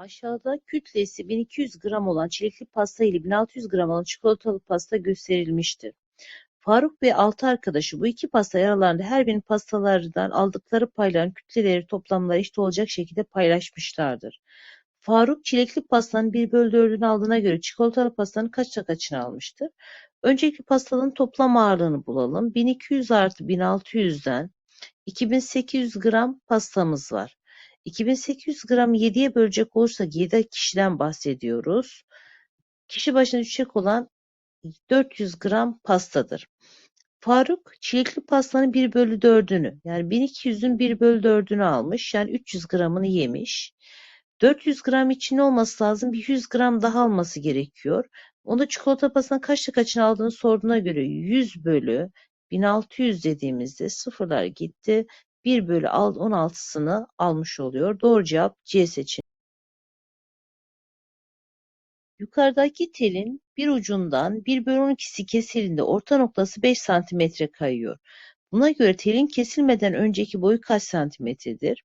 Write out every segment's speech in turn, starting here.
Aşağıda kütlesi 1200 gram olan çilekli pasta ile 1600 gram olan çikolatalı pasta gösterilmiştir. Faruk ve altı arkadaşı bu iki pasta aralarında her birinin pastalardan aldıkları payların kütleleri toplamları eşit olacak şekilde paylaşmışlardır. Faruk çilekli pastanın 1 bölü 4'ünü aldığına göre çikolatalı pastanın kaçta kaçını almıştır? Öncelikle pastanın toplam ağırlığını bulalım. 1200 artı 1600'den 2800 gram pastamız var. 2800 gramı 7'ye bölecek olursak 7 kişiden bahsediyoruz. Kişi başına düşecek olan 400 gram pastadır. Faruk çilekli pastanın 1 bölü 4'ünü yani 1200'ün 1 bölü 4'ünü almış. Yani 300 gramını yemiş. 400 gram için olması lazım? Bir 100 gram daha alması gerekiyor. Onda çikolata pastasının kaçta kaçını aldığını sorduğuna göre 100 bölü 1600 dediğimizde sıfırlar gitti. 1 bölü 16'sını almış oluyor. Doğru cevap C seçeneği. Yukarıdaki telin bir ucundan 1 bölü 12'si kesildiğinde orta noktası 5 santimetre kayıyor. Buna göre telin kesilmeden önceki boyu kaç santimetredir?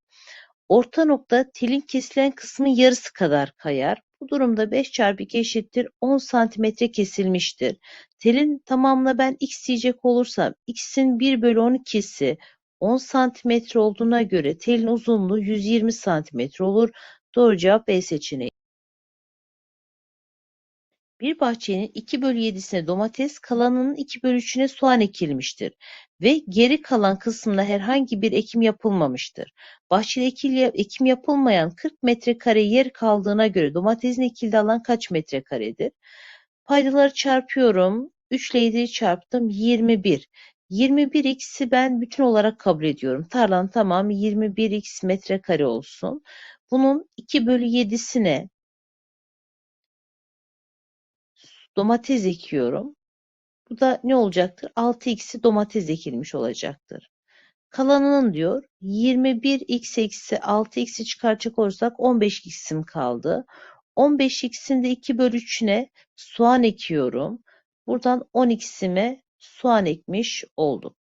Orta nokta telin kesilen kısmın yarısı kadar kayar. Bu durumda 5 çarpı 2 eşittir 10 santimetre kesilmiştir. Telin tamamına ben x diyecek olursam x'in 1 bölü 12'si 10 santimetre olduğuna göre telin uzunluğu 120 santimetre olur. Doğru cevap B seçeneği. Bir bahçenin 2 bölü 7'sine domates, kalanının 2 bölü 3'üne soğan ekilmiştir ve geri kalan kısmına herhangi bir ekim yapılmamıştır. Bahçede ekim yapılmayan 40 metrekare yer kaldığına göre domatesin ekildiği alan kaç metrekaredir? Paydaları çarpıyorum. 3 ile 7'yi çarptım. 21. 21x'i ben bütün olarak kabul ediyorum. Tarlanın tamamı 21x metrekare olsun. Bunun 2 bölü 7'sine domates ekiyorum. Bu da ne olacaktır? 6x'i domates ekilmiş olacaktır. Kalanının diyor 21x eksi 6x'i çıkaracak olursak 15x'im kaldı. 15x'in de 2 bölü 3'üne soğan ekiyorum. Buradan 10x'ime soğan ekmiş oldum.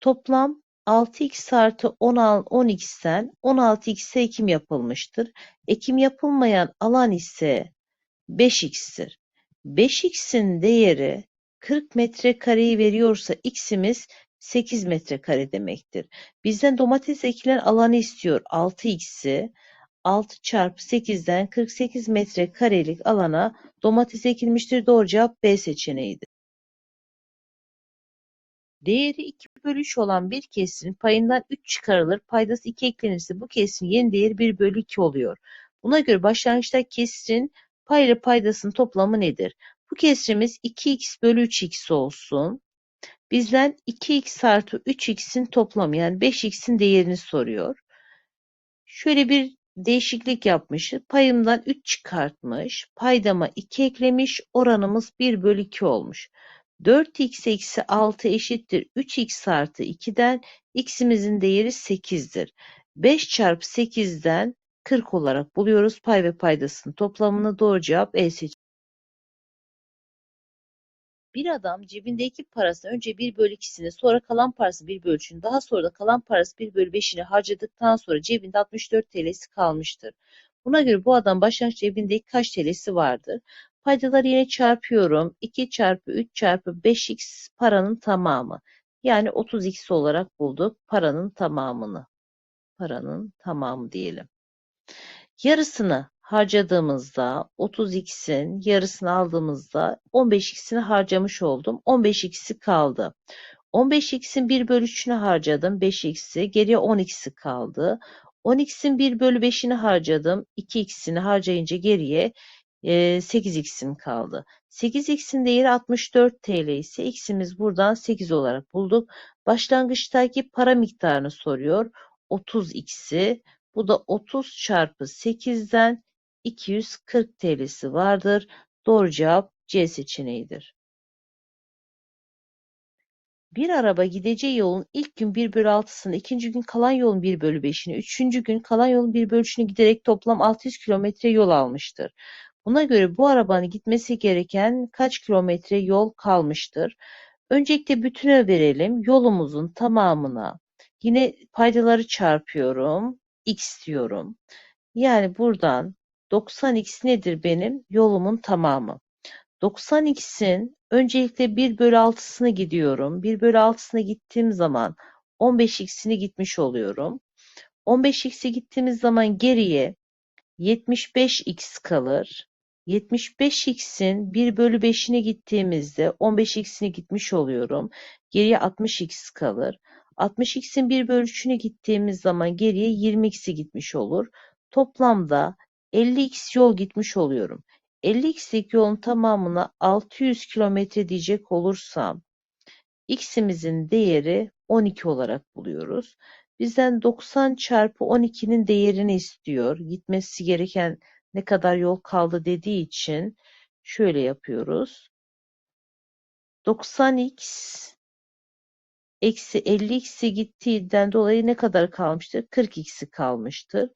Toplam 6x artı 10x'ten 16x'e ekim yapılmıştır. Ekim yapılmayan alan ise 5x'tir. 5x'in değeri 40 metrekareyi veriyorsa x'imiz 8 metrekare demektir. Bizden domates ekilen alanı istiyor 6x'i. 6 çarpı 8'den 48 metrekarelik alana domates ekilmiştir. Doğru cevap B seçeneğidir. Değeri 2 bölü 3 olan bir kesirin payından 3 çıkarılır. Paydası 2 eklenirse bu kesirin yeni değeri 1 bölü 2 oluyor. Buna göre başlangıçta kesirin pay ile paydasının toplamı nedir? Bu kesrimiz 2x bölü 3x olsun. Bizden 2x artı 3x'in toplamı yani 5x'in değerini soruyor. Şöyle bir değişiklik yapmışız. Payımdan 3 çıkartmış. Paydama 2 eklemiş. Oranımız 1 bölü 2 olmuş. 4x eksi 6 eşittir 3x artı 2'den x'imizin değeri 8'dir. 5 çarpı 8'den 40 olarak buluyoruz. Pay ve paydasının toplamını doğru cevap E seçeneği. Bir adam cebindeki parasını önce bir bölü ikisini sonra kalan parası bir bölü üçünü daha sonra da kalan parası bir bölü beşini harcadıktan sonra cebinde 64 TL'si kalmıştır. Buna göre bu adam başlangıç cebindeki kaç TL'si vardır? Paydaları yine çarpıyorum. 2 çarpı 3 çarpı 5x paranın tamamı. Yani 30x olarak bulduk paranın tamamını. Paranın tamamı diyelim. Yarısını harcadığımızda 30x'in yarısını aldığımızda 15x'ini harcamış oldum. 15x'i kaldı. 15x'in 1 bölü 3'ünü harcadım. 5x'i. Geriye 10x'i kaldı. 10x'in 1 bölü 5'ini harcadım. 2x'ini harcayınca geriye 8x'im kaldı. 8x'in değeri 64 TL ise x'imiz buradan 8 olarak bulduk. Başlangıçtaki para miktarını soruyor. 30x'i. Bu da 30 çarpı 8'den 240 TL'si vardır. Doğru cevap C seçeneğidir. Bir araba gideceği yolun ilk gün 1 bölü 6'sını, ikinci gün kalan yolun 1 bölü 5'ini, üçüncü gün kalan yolun 1 bölü 3'ünü giderek toplam 600 kilometre yol almıştır. Buna göre bu arabanın gitmesi gereken kaç kilometre yol kalmıştır? Öncelikle bütüne verelim. Yolumuzun tamamına yine paydaları çarpıyorum. X diyorum. Yani buradan 90x nedir benim? Yolumun tamamı. 90x'in öncelikle 1 bölü 6'sını gidiyorum. 1 bölü 6'sına gittiğim zaman 15x'ini gitmiş oluyorum. 15x'e gittiğimiz zaman geriye 75x kalır. 75x'in 1 bölü 5'ine gittiğimizde 15x'ini gitmiş oluyorum. Geriye 60x kalır. 60x'in 1 bölü 3'üne gittiğimiz zaman geriye 20x'i gitmiş olur. Toplamda 50x yol gitmiş oluyorum. 50x'lik yolun tamamına 600 kilometre diyecek olursam x'imizin değeri 12 olarak buluyoruz. Bizden 90 çarpı 12'nin değerini istiyor. Gitmesi gereken ne kadar yol kaldı dediği için şöyle yapıyoruz. 90x eksi 50x'i gittiğinden dolayı ne kadar kalmıştır? 40x'i kalmıştır.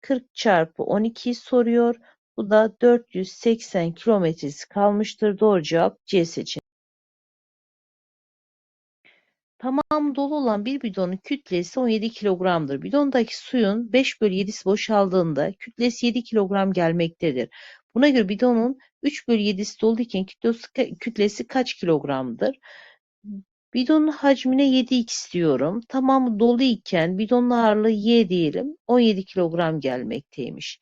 40 çarpı 12'yi soruyor. Bu da 480 kilometresi kalmıştır. Doğru cevap C seçeneği. Tamam dolu olan bir bidonun kütlesi 17 kilogramdır. Bidondaki suyun 5 bölü 7'si boşaldığında kütlesi 7 kilogram gelmektedir. Buna göre bidonun 3 bölü 7'si dolu iken kütlesi, kaç kilogramdır? Bidonun hacmine 7x diyorum. Tamamı dolu iken bidonun ağırlığı y diyelim. 17 kilogram gelmekteymiş.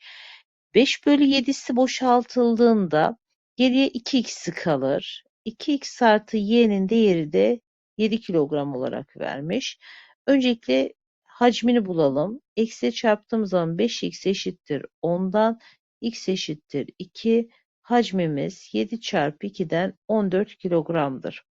5 bölü 7'si boşaltıldığında geriye 2x'i kalır. 2x artı y'nin değeri de 7 kilogram olarak vermiş. Öncelikle hacmini bulalım. X'e çarptığımız zaman 5x eşittir 10'dan x eşittir 2. Hacmimiz 7 çarpı 2'den 14 kilogramdır.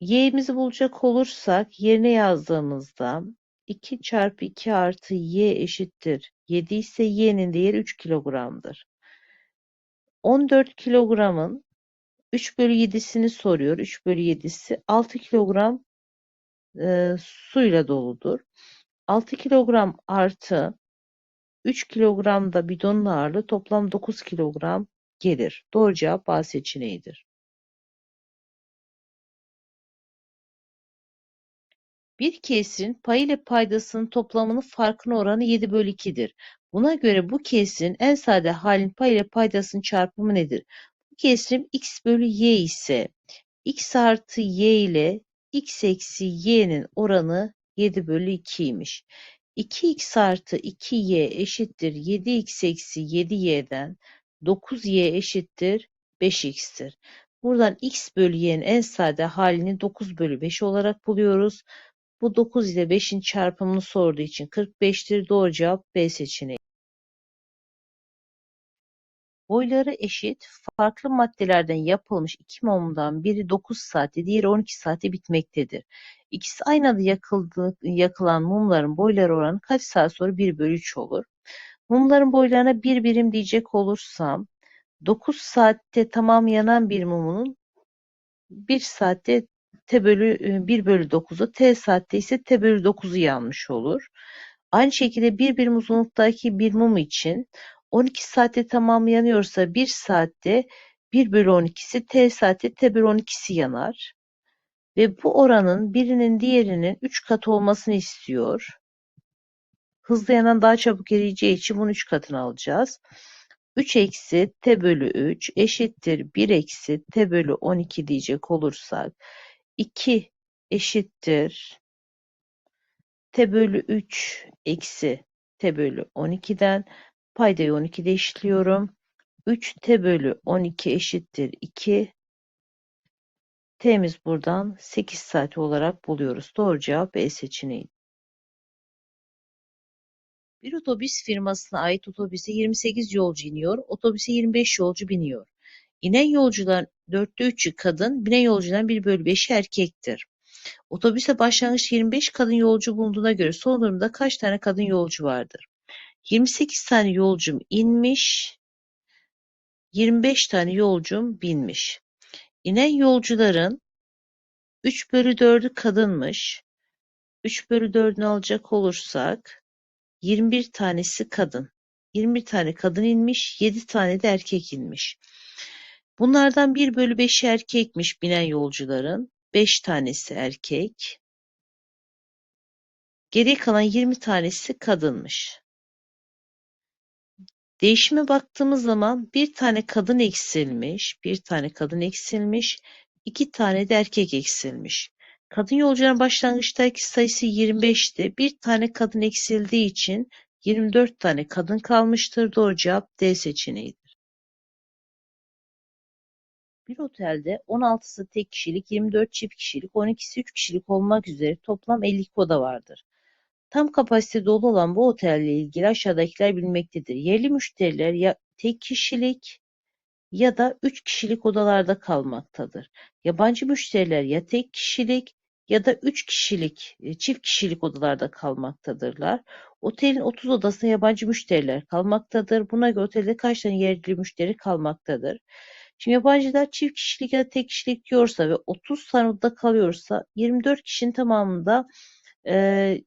Y'imizi bulacak olursak yerine yazdığımızda 2 çarpı 2 artı y eşittir 7 ise y'nin değeri 3 kilogramdır. 14 kilogramın 3 bölü 7'sini soruyor. 3 bölü 7'si 6 kilogram e, suyla doludur. 6 kilogram artı 3 kilogram da bidonun ağırlığı toplam 9 kilogram gelir. Doğru cevap A seçeneğidir. Bir kesirin payı ile paydasının toplamının farkının oranı 7 bölü 2'dir. Buna göre bu kesirin en sade halin pay ile paydasının çarpımı nedir? Bu kesirim x bölü y ise x artı y ile x eksi y'nin oranı 7 bölü 2'ymiş. 2x artı 2y eşittir 7x eksi 7y'den 9y eşittir 5x'tir. Buradan x bölü y'nin en sade halini 9 bölü 5 olarak buluyoruz. Bu 9 ile 5'in çarpımını sorduğu için 45'tir. Doğru cevap B seçeneği. Boyları eşit, farklı maddelerden yapılmış iki mumdan biri 9 saatte, diğeri 12 saate bitmektedir. İkisi aynı anda yakıldı, yakılan mumların boyları oranı kaç saat sonra 1 bölü 3 olur? Mumların boylarına bir birim diyecek olursam, 9 saatte tamam yanan bir mumunun 1 saatte t bölü 1 bölü 9'u t saatte ise t bölü 9'u yanmış olur. Aynı şekilde bir birim uzunluktaki bir mum için 12 saatte tamamlanıyorsa 1 saatte 1 bölü 12'si t saatte t bölü 12'si yanar. Ve bu oranın birinin diğerinin 3 katı olmasını istiyor. Hızlı yanan daha çabuk eriyeceği için bunun 3 katını alacağız. 3 eksi t bölü 3 eşittir 1 eksi t bölü 12 diyecek olursak 2 eşittir t bölü 3 eksi t bölü 12'den paydayı 12'de eşitliyorum. 3 t bölü 12 eşittir 2. T'miz buradan 8 saat olarak buluyoruz. Doğru cevap E seçeneği. Bir otobüs firmasına ait otobüse 28 yolcu iniyor, otobüse 25 yolcu biniyor. İnen yolcuların dörtte üçü kadın, binen yolcuların bir bölü beşi erkektir. Otobüse başlangıç 25 kadın yolcu bulunduğuna göre son durumda kaç tane kadın yolcu vardır? 28 tane yolcum inmiş, 25 tane yolcum binmiş. İnen yolcuların 3 bölü 4'ü kadınmış. 3 bölü 4'ünü alacak olursak 21 tanesi kadın. 21 tane kadın inmiş, 7 tane de erkek inmiş. Bunlardan 1 bölü 5'i erkekmiş binen yolcuların. 5 tanesi erkek. Geri kalan 20 tanesi kadınmış. Değişime baktığımız zaman bir tane kadın eksilmiş, bir tane kadın eksilmiş, iki tane de erkek eksilmiş. Kadın yolcuların başlangıçtaki sayısı 25'ti. Bir tane kadın eksildiği için 24 tane kadın kalmıştır. Doğru cevap D seçeneğidir. Bir otelde 16'sı tek kişilik, 24 çift kişilik, 12'si 3 kişilik olmak üzere toplam 52 oda vardır. Tam kapasite dolu olan bu otelle ilgili aşağıdakiler bilinmektedir. Yerli müşteriler ya tek kişilik ya da üç kişilik odalarda kalmaktadır. Yabancı müşteriler ya tek kişilik ya da üç kişilik, e, çift kişilik odalarda kalmaktadırlar. Otelin 30 odasında yabancı müşteriler kalmaktadır. Buna göre otelde kaç tane yerli müşteri kalmaktadır? Şimdi yabancılar çift kişilik ya da tek kişilik diyorsa ve 30 tane odada kalıyorsa 24 kişinin tamamında e,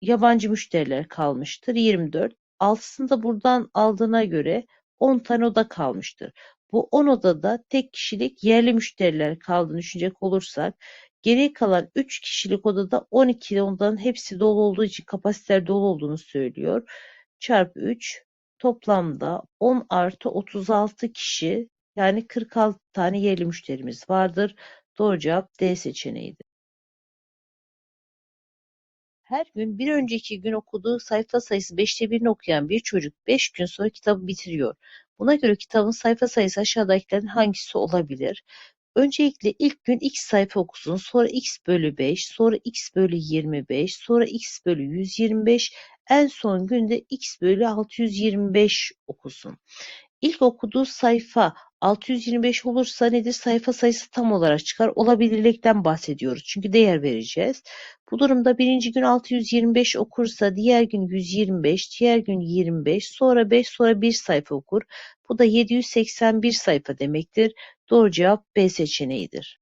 yabancı müşteriler kalmıştır. 24. Altısını da buradan aldığına göre 10 tane oda kalmıştır. Bu 10 odada tek kişilik yerli müşteriler kaldığını düşünecek olursak geriye kalan 3 kişilik odada 12 odanın hepsi dolu olduğu için kapasiteler dolu olduğunu söylüyor. Çarpı 3 toplamda 10 artı 36 kişi yani 46 tane yerli müşterimiz vardır. Doğru cevap D seçeneğidir. Her gün bir önceki gün okuduğu sayfa sayısı beşte birini okuyan bir çocuk beş gün sonra kitabı bitiriyor. Buna göre kitabın sayfa sayısı aşağıdakilerin hangisi olabilir? Öncelikle ilk gün x sayfa okusun, sonra x bölü 5, sonra x bölü 25, sonra x bölü 125, en son günde x bölü 625 okusun. İlk okuduğu sayfa 625 olursa nedir? Sayfa sayısı tam olarak çıkar. Olabilirlikten bahsediyoruz. Çünkü değer vereceğiz. Bu durumda birinci gün 625 okursa diğer gün 125, diğer gün 25, sonra 5, sonra 1 sayfa okur. Bu da 781 sayfa demektir. Doğru cevap B seçeneğidir.